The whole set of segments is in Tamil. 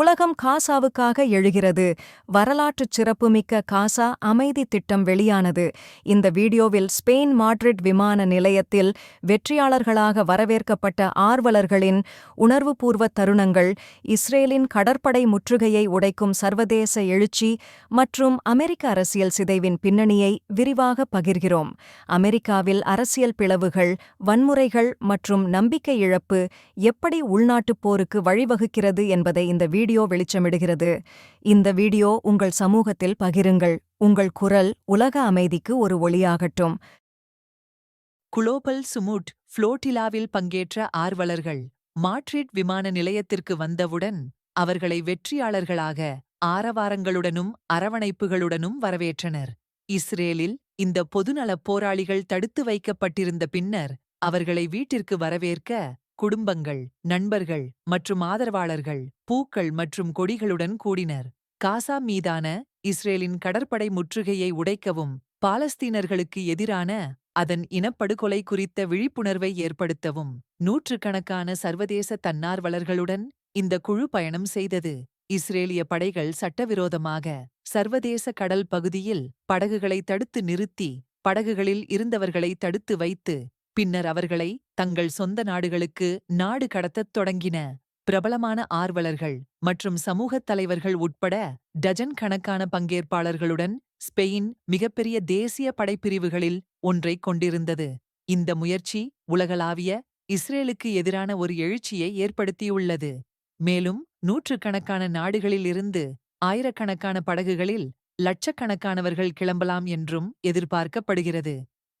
உலகம் காசாவுக்காக எழுகிறது. வரலாற்றுச் சிறப்புமிக்க காசா அமைதி திட்டம் வெளியானது. இந்த வீடியோவில் ஸ்பெயின் மாட்ரிட் விமான நிலையத்தில் வெற்றியாளர்களாக வரவேற்கப்பட்ட ஆர்வலர்களின் உணர்வுபூர்வ தருணங்கள் இஸ்ரேலின் கடற்படை முற்றுகையை உடைக்கும் சர்வதேச எழுச்சி மற்றும் அமெரிக்க அரசியல் சிதைவின் பின்னணியை விரிவாக பகிர்கிறோம். அமெரிக்காவில் அரசியல் பிளவுகள் வன்முறைகள் மற்றும் நம்பிக்கை இழப்பு எப்படி உள்நாட்டுப் போருக்கு வழிவகுக்கிறது என்பதை இந்த வீடியோ வெளிச்சமிடுகிறது. இந்த வீடியோ உங்கள் சமூகத்தில் பகிருங்கள். உங்கள் குரல் உலக அமைதிக்கு ஒரு ஒளியாகட்டும். குளோபல் சுமுட் புளோட்டிலாவில் பங்கேற்ற ஆர்வலர்கள் மாட்ரிட் விமான நிலையத்திற்கு வந்தவுடன் அவர்களை வெற்றியாளர்களாக ஆரவாரங்களுடனும் அரவணைப்புகளுடனும் வரவேற்றனர். இஸ்ரேலில் இந்த பொதுநலப் போராளிகள் தடுத்து வைக்கப்பட்டிருந்த பின்னர் அவர்களை வீட்டிற்கு வரவேற்க குடும்பங்கள் நண்பர்கள் மற்றும் ஆதரவாளர்கள் பூக்கள் மற்றும் கொடிகளுடன் கூடினர். காசா மீதான இஸ்ரேலின் கடற்படை முற்றுகையை உடைக்கவும் பாலஸ்தீனர்களுக்கு எதிரான அதன் இனப்படுகொலை குறித்த விழிப்புணர்வை ஏற்படுத்தவும் நூற்றுக்கணக்கான சர்வதேச தன்னார்வலர்களுடன் இந்த குழு பயணம் செய்தது. இஸ்ரேலிய படைகள் சட்டவிரோதமாக சர்வதேச கடல் பகுதியில் படகுகளை தடுத்து நிறுத்தி படகுகளில் இருந்தவர்களை தடுத்து வைத்து பின்னர் அவர்களை தங்கள் சொந்த நாடுகளுக்கு நாடு கடத்தத் தொடங்கின பிரபலமான ஆர்வலர்கள் மற்றும் சமூகத் தலைவர்கள் உட்பட டஜன் கணக்கான பங்கேற்பாளர்களுடன் ஸ்பெயின் மிகப்பெரிய தேசிய படைப்பிரிவுகளில் ஒன்றைக் கொண்டிருந்தது. இந்த முயற்சி உலகளாவிய இஸ்ரேலுக்கு எதிரான ஒரு எழுச்சியை ஏற்படுத்தியுள்ளது. மேலும் நூற்றுக்கணக்கான நாடுகளிலிருந்து ஆயிரக்கணக்கான படகுகளில் லட்சக்கணக்கானவர்கள் கிளம்பலாம் என்றும் எதிர்பார்க்கப்படுகிறது.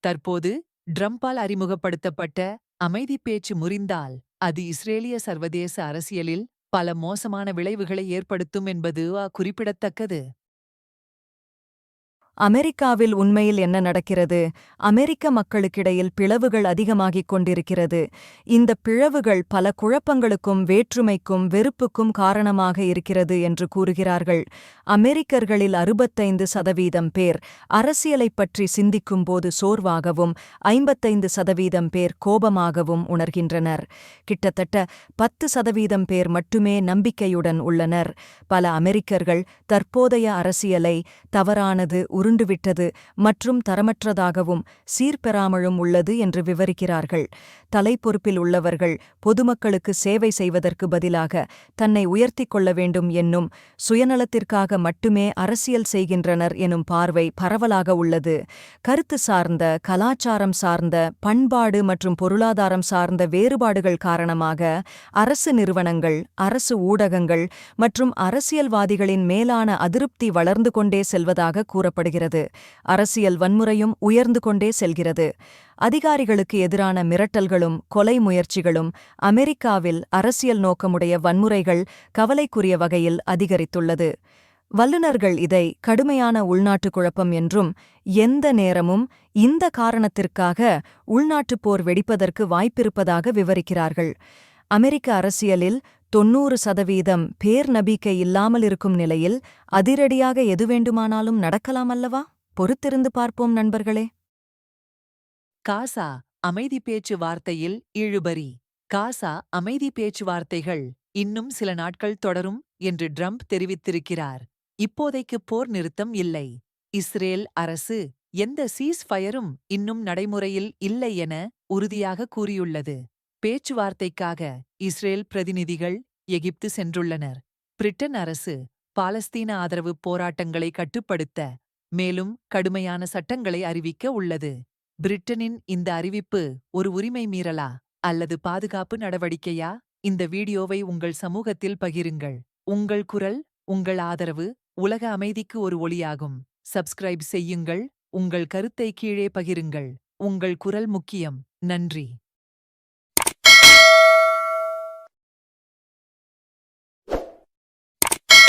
தற்போது ட்ரம்பால் அறிமுகப்படுத்தப்பட்ட அமைதி பேச்சு முறிந்தால் அது இஸ்ரேலிய சர்வதேச அரசியலில் பல மோசமான விளைவுகளை ஏற்படுத்தும் என்பது குறிப்பிடத்தக்கது. அமெரிக்காவில் உண்மையில் என்ன நடக்கிறது? அமெரிக்க மக்களுக்கிடையில் பிளவுகள் அதிகமாகிக் கொண்டிருக்கிறது. இந்த பிளவுகள் பல குழப்பங்களுக்கும் வேற்றுமைக்கும் வெறுப்புக்கும் காரணமாக இருக்கிறது என்று கூறுகிறார்கள். அமெரிக்கர்களில் அறுபத்தைந்து சதவீதம் பேர் அரசியலைப் பற்றி சிந்திக்கும்போது சோர்வாகவும் ஐம்பத்தைந்து சதவீதம் பேர் கோபமாகவும் உணர்கின்றனர். கிட்டத்தட்ட பத்து சதவீதம் பேர் மட்டுமே நம்பிக்கையுடன் உள்ளனர். பல அமெரிக்கர்கள் தற்போதைய அரசியலை தவறானது உருண்டுவிட்டது மற்றும் தரமற்றதாகவும் சீர்பெறாமலும் உள்ளது என்று விவரிக்கிறார்கள். தலைப்பொறுப்பில் உள்ளவர்கள் பொதுமக்களுக்கு சேவை செய்வதற்கு பதிலாக தன்னை உயர்த்திக் கொள்ள வேண்டும் என்னும் சுயநலத்திற்காக மட்டுமே அரசியல் செய்கின்றனர் எனும் பார்வை பரவலாக உள்ளது. கருத்து சார்ந்த கலாச்சாரம் சார்ந்த பண்பாடு மற்றும் பொருளாதாரம் சார்ந்த வேறுபாடுகள் காரணமாக அரசு நிறுவனங்கள் அரசு ஊடகங்கள் மற்றும் அரசியல்வாதிகளின் மேலான அதிருப்தி வளர்ந்து கொண்டே செல்வதாக கூறப்படுகிறது. அரசியல் வன்முறையும் உயர்ந்து கொண்டே செல்கிறது. அதிகாரிகளுக்கு எதிரான மிரட்டல்களும் கொலை முயற்சிகளும் அமெரிக்காவில் அரசியல் நோக்கமுடைய வன்முறைகள் கவலைக்குரிய வகையில் அதிகரித்துள்ளது. வல்லுநர்கள் இதை கடுமையான உள்நாட்டு குழப்பம் என்றும் எந்த நேரமும் இந்த காரணத்திற்காக உள்நாட்டுப் போர் வெடிப்பதற்கு வாய்ப்பிருப்பதாக விவரிக்கிறார்கள். அமெரிக்க அரசியலில் தொன்னூறு சதவீதம் பேர் நம்பிக்கை இல்லாமல் இருக்கும் நிலையில் அதிரடியாக எது வேண்டுமானாலும் நடக்கலாம் அல்லவா? பொறுத்திருந்து பார்ப்போம் நண்பர்களே. காசா அமைதி பேச்சுவார்த்தையில் இழுபறி. காசா அமைதி பேச்சுவார்த்தைகள் இன்னும் சில நாட்கள் தொடரும் என்று ட்ரம்ப் தெரிவித்திருக்கிறார். இப்போதைக்கு போர் நிறுத்தம் இல்லை. இஸ்ரேல் அரசு எந்த சீஸ்ஃபயரும் இன்னும் நடைமுறையில் இல்லை என உறுதியாக கூறியுள்ளது. பேச்சுவார்த்தைக்காக இஸ்ரேல் பிரதிநிதிகள் எகிப்து சென்றுள்ளனர். பிரிட்டன் அரசு பாலஸ்தீன ஆதரவு போராட்டங்களை கட்டுப்படுத்த மேலும் கடுமையான சட்டங்களை அறிவிக்க உள்ளது. பிரிட்டனின் இந்த அறிவிப்பு ஒரு உரிமை மீறலா? அல்லது பாதுகாப்பு நடவடிக்கையா? இந்த வீடியோவை உங்கள் சமூகத்தில் பகிருங்கள். உங்கள் குரல் உங்கள் ஆதரவு உலக அமைதிக்கு ஒரு ஒளியாகும். சப்ஸ்கிரைப் செய்யுங்கள். உங்கள் கருத்தை கீழே பகிருங்கள். உங்கள் குரல் முக்கியம். நன்றி.